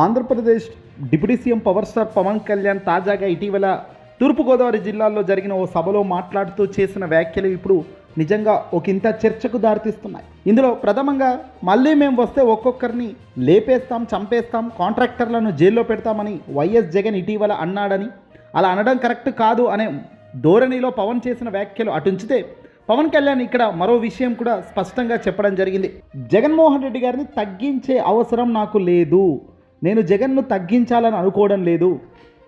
Andhra Pradesh deputy CM power star Pawan Kalyan తాజాగా ఇటీవల తూర్పుగోదావరి జిల్లాలో జరిగిన ఓ సభలో మాట్లాడుతూ చేసిన వ్యాఖ్యలు ఇప్పుడు నిజంగా ఒక ఇంత చర్చకు దారితీస్తున్నాయి. ఇందులో ప్రథమంగా మళ్ళీ మేము వస్తే ఒక్కొక్కరిని లేపేస్తాం చంపేస్తాం కాంట్రాక్టర్లను జైల్లో పెడతామని వైఎస్ జగన్ ఇటీవల అన్నాడని. అలా అనడం కరెక్ట్ కాదు అనే ధోరణిలో పవన్ చేసిన వ్యాఖ్యలు అటుంచితే పవన్ కళ్యాణ్ ఇక్కడ మరో విషయం కూడా స్పష్టంగా చెప్పడం జరిగింది. జగన్మోహన్ రెడ్డి గారిని తగ్గించే అవసరం నాకు లేదు. నేను జగన్ను తగ్గించాలని అనుకోవడం లేదు.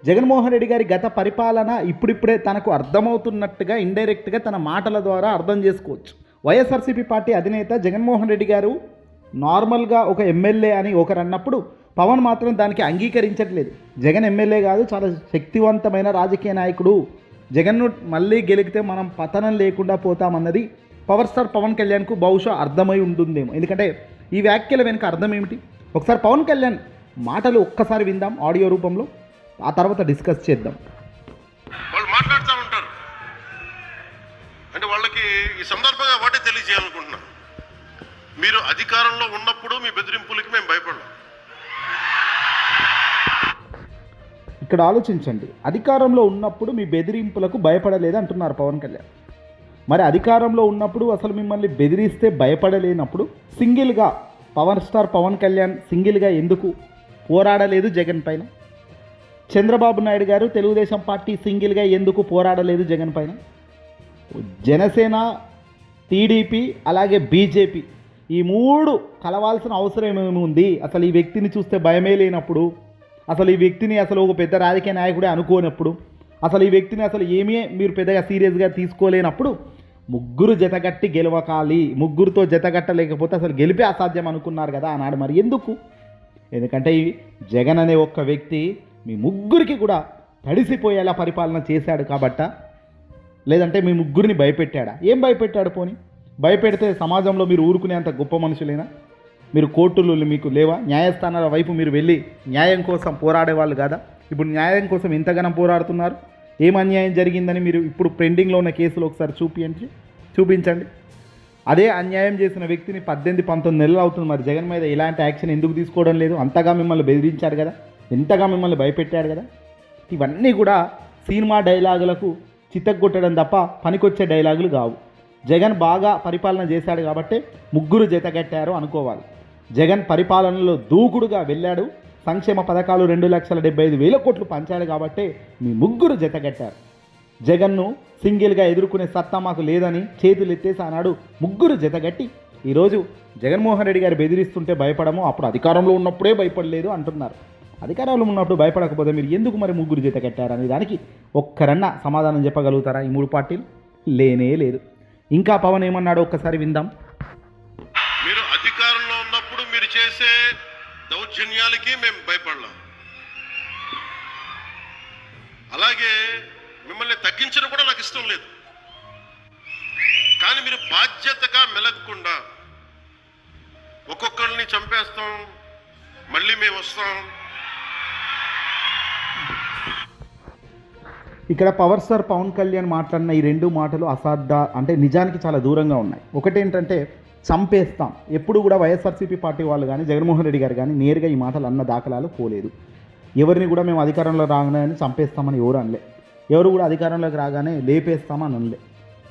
జగన్మోహన్ రెడ్డి గారి గత పరిపాలన ఇప్పుడిప్పుడే తనకు అర్థమవుతున్నట్టుగా ఇండైరెక్ట్గా తన మాటల ద్వారా అర్థం చేసుకోవచ్చు. వైఎస్ఆర్సీపీ పార్టీ అధినేత జగన్మోహన్ రెడ్డి గారు నార్మల్గా ఒక ఎమ్మెల్యే అని ఒకరు అన్నప్పుడు పవన్ మాత్రం దానికి అంగీకరించట్లేదు. జగన్ ఎమ్మెల్యే కాదు చాలా శక్తివంతమైన రాజకీయ నాయకుడు. జగన్ను మళ్ళీ గెలిగితే మనం పతనం లేకుండా పోతామన్నది పవర్ స్టార్ పవన్ కళ్యాణ్కు బహుశా అర్థమై ఉంటుందేమో. ఎందుకంటే ఈ వ్యాఖ్యల వెనుక అర్థం ఏమిటి? ఒకసారి పవన్ కళ్యాణ్ మాటలు ఒక్కసారి విందాం ఆడియో రూపంలో. ఆ తర్వాత డిస్కస్ చేద్దాం. వాళ్ళు మాట్లాడుతూ ఉంటారు. అంటే వాళ్ళకి ఈ సందర్భంగా ఒకటే తెలియజేయాలనుకుంటున్నా. మీరు అధికారంలో ఉన్నప్పుడు మీ బెదిరింపులకి మేము భయపడలేం. ఇక్కడ ఆలోచించండి. అధికారంలో ఉన్నప్పుడు మీ బెదిరింపులకు భయపడలేదు అంటున్నారు పవన్ కళ్యాణ్. మరి అధికారంలో ఉన్నప్పుడు అసలు మిమ్మల్ని బెదిరిస్తే భయపడలేనప్పుడు సింగిల్గా పవర్ స్టార్ పవన్ కళ్యాణ్ సింగిల్గా ఎందుకు పోరాడలేదు జగన్ పైన. చంద్రబాబు నాయుడు గారు తెలుగుదేశం పార్టీ సింగిల్గా ఎందుకు పోరాడలేదు జగన్ పైన? జనసేన టీడీపీ అలాగే బీజేపీ ఈ మూడు కలవాల్సిన అవసరం ఏమి ఉంది? అసలు ఈ వ్యక్తిని చూస్తే భయమే లేనప్పుడు అసలు ఈ వ్యక్తిని అసలు ఒక పెద్ద రాజకీయ నాయకుడే అనుకోనప్పుడు అసలు ఈ వ్యక్తిని అసలు ఏమీ మీరు పెద్దగా సీరియస్గా తీసుకోలేనప్పుడు ముగ్గురు జతగట్టి గెలవకాలి ముగ్గురుతో జతగట్టలేకపోతే అసలు గెలిపే అసాధ్యం అనుకున్నారు కదా ఆనాడు మరి. ఎందుకు? ఎందుకంటే జగన్ అనే ఒక్క వ్యక్తి మీ ముగ్గురికి కూడా తడిసిపోయేలా పరిపాలన చేశాడు కాబట్ట లేదంటే మీ ముగ్గురిని భయపెట్టాడా? ఏం భయపెట్టాడు పోని? భయపెడితే సమాజంలో మీరు ఊరుకునేంత గొప్ప మనుషులేనా? మీరు కోర్టులు మీకు లేవా? న్యాయస్థానాల వైపు మీరు వెళ్ళి న్యాయం కోసం పోరాడే వాళ్ళు కదా? ఇప్పుడు న్యాయం కోసం ఎంతగానో పోరాడుతున్నారు. ఏం అన్యాయం జరిగిందని మీరు ఇప్పుడు పెండింగ్లో ఉన్న కేసులు ఒకసారి చూపించండి చూపించండి. అదే అన్యాయం చేసిన వ్యక్తిని పద్దెనిమిది పంతొమ్మిది నెలలు అవుతుంది. మరి జగన్ మీద ఇలాంటి యాక్షన్ ఎందుకు తీసుకోవడం లేదు? అంతగా మిమ్మల్ని బెదిరించాడు కదా? ఎంతగా మిమ్మల్ని భయపెట్టాడు కదా? ఇవన్నీ కూడా సినిమా డైలాగులకు చిత్తగొట్టడం తప్ప పనికొచ్చే డైలాగులు కావు. జగన్ బాగా పరిపాలన చేశాడు కాబట్టి ముగ్గురు జతగట్టారు అనుకోవాలి. జగన్ పరిపాలనలో దూకుడుగా వెళ్ళాడు. సంక్షేమ పథకాలు రెండు లక్షల డెబ్బై ఐదు వేల కోట్లు పంచాడు కాబట్టి మీ ముగ్గురు జతగట్టారు జగన్ను సింగిల్గా ఎదుర్కొనే సత్తా మాకు లేదని చేతులెత్తేసి అన్నాడు ఆనాడు ముగ్గురు జతగట్టి ఈరోజు జగన్మోహన్ రెడ్డి గారు బెదిరిస్తుంటే భయపడము అప్పుడు అధికారంలో ఉన్నప్పుడే భయపడలేదు అంటున్నారు. అధికారంలో ఉన్నప్పుడు భయపడకపోతే మీరు ఎందుకు మరి ముగ్గురు జత కట్టారనే దానికి ఒక్కరన్నా సమాధానం చెప్పగలుగుతారా? ఈ మూడు పార్టీలు లేనే లేదు. ఇంకా పవన్ ఏమన్నాడు ఒక్కసారి విందాం. మీరు అధికారంలో ఉన్నప్పుడు మీరు చేసే దౌర్జన్యాలకి మేము భయపడలేం. అలాగే మిమ్మల్ని తగ్గించడం కూడా నాకు ఇష్టం లేదు. కానీ మీరు బాధ్యతగా మెలగకుండా ఒక్కొక్కరిని చంపేస్తాం మళ్ళీ మేము వస్తాం. ఇక్కడ పవర్ స్టార్ పవన్ కళ్యాణ్ మాట్లాడిన ఈ రెండు మాటలు అసాధ్య అంటే నిజానికి చాలా దూరంగా ఉన్నాయి. ఒకటేంటంటే చంపేస్తాం. ఎప్పుడు కూడా వైఎస్ఆర్సీపీ పార్టీ వాళ్ళు కానీ జగన్మోహన్ రెడ్డి గారు కానీ నేరుగా ఈ మాటలు అన్న దాఖలాలు పోలేదు. ఎవరిని కూడా మేము అధికారంలో రాగానే చంపేస్తామని ఎవరు అనలే. ఎవరు కూడా అధికారంలోకి రాగానే లేపేస్తామని అనలే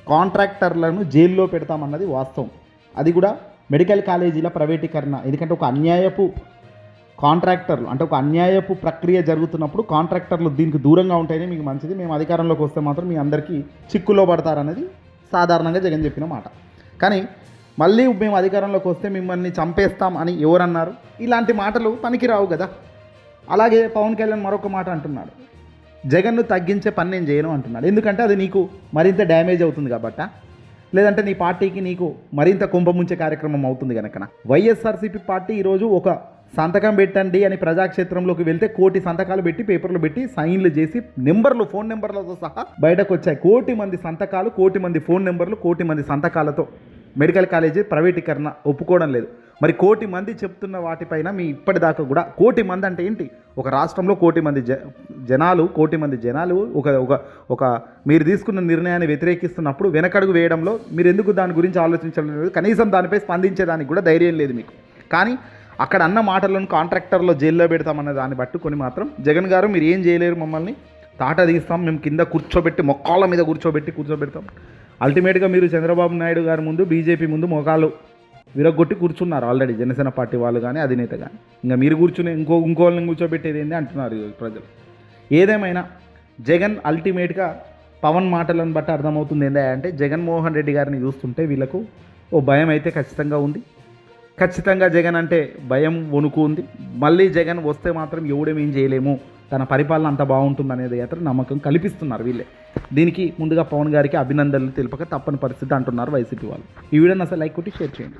కాంట్రాక్టర్లను జైల్లో పెడతామన్నది వాస్తవం. అది కూడా మెడికల్ కాలేజీల ప్రైవేటీకరణ. ఎందుకంటే ఒక అన్యాయపు కాంట్రాక్టర్లు అంటే ఒక అన్యాయపు ప్రక్రియ జరుగుతున్నప్పుడు కాంట్రాక్టర్లు దీనికి దూరంగా ఉంటేనే మీకు మంచిది. మేము అధికారంలోకి వస్తే మాత్రం మీ అందరికీ చిక్కులో పడతారనేది సాధారణంగా జగన్ చెప్పిన మాట. కానీ మళ్ళీ మేము అధికారంలోకి వస్తే మిమ్మల్ని చంపేస్తాం అని ఎవరన్నారు? ఇలాంటి మాటలు పనికిరావు కదా. అలాగే పవన్ కళ్యాణ్ మరొక మాట అంటున్నాడు. జగన్ను తగ్గించే పని నేను చేయను అంటున్నాడు. ఎందుకంటే అది నీకు మరింత డ్యామేజ్ అవుతుంది కాబట్ట. లేదంటే నీ పార్టీకి నీకు మరింత కుంభముంచే కార్యక్రమం అవుతుంది కనుక వైఎస్ఆర్సీపీ పార్టీ ఈరోజు ఒక సంతకం పెట్టండి అని ప్రజాక్షేత్రంలోకి వెళ్తే కోటి సంతకాలు పెట్టి పేపర్లు పెట్టి సైన్లు చేసి నెంబర్లు ఫోన్ నెంబర్లతో సహా బయటకు వచ్చాయి. కోటి మంది సంతకాలు కోటి మంది ఫోన్ నెంబర్లు కోటి మంది సంతకాలతో మెడికల్ కాలేజీ ప్రైవేటీకరణ ఒప్పుకోవడం లేదు. మరి కోటి మంది చెప్తున్న వాటిపైన మీ ఇప్పటిదాకా కూడా కోటి మంది అంటే ఏంటి? ఒక రాష్ట్రంలో కోటి మంది జ జనాలు కోటి మంది జనాలు ఒక ఒక ఒక మీరు తీసుకున్న నిర్ణయాన్ని వ్యతిరేకిస్తున్నప్పుడు వెనకడుగు వేయడంలో మీరు ఎందుకు దాని గురించి ఆలోచించడం లేదు? కనీసం దానిపై స్పందించేదానికి కూడా ధైర్యం లేదు మీకు. కానీ అక్కడ అన్న మాటలను కాంట్రాక్టర్లో జైల్లో పెడతామన్న దాన్ని పట్టుకొని మాత్రం జగన్ గారు మీరు ఏం చేయలేరు మమ్మల్ని? తాట తీస్తాం మేము కింద కూర్చోబెట్టి మొక్కాళ్ళ మీద కూర్చోబెట్టి కూర్చోబెడతాం. అల్టిమేట్గా మీరు చంద్రబాబు నాయుడు గారి ముందు బీజేపీ ముందు మొఖాలు విరగొట్టి కూర్చున్నారు ఆల్రెడీ జనసేన పార్టీ వాళ్ళు కానీ అధినేత కానీ. ఇంకా మీరు కూర్చుని ఇంకో ఇంకోళ్ళని కూర్చోబెట్టేది ఏంది అంటున్నారు ప్రజలు. ఏదేమైనా జగన్ అల్టిమేట్గా పవన్ మాటలను బట్టి అర్థమవుతుంది ఏందా అంటే జగన్మోహన్ రెడ్డి గారిని చూస్తుంటే వీళ్ళకు ఓ భయం అయితే ఖచ్చితంగా ఉంది. ఖచ్చితంగా జగన్ అంటే భయం వణుకు ఉంది. మళ్ళీ జగన్ వస్తే మాత్రం ఎవడేమేం చేయలేము. తన పరిపాలన అంత బాగుంటుంది అనేది అయితే నమ్మకం కల్పిస్తున్నారు వీళ్ళే. దీనికి ముందుగా పవన్ గారికి అభినందనలు తెలుపక తప్పని పరిస్థితి అంటున్నారు వైసీపీ వాళ్ళు. ఈ వీడియోని అసలు లైక్ కొట్టి షేర్ చేయండి.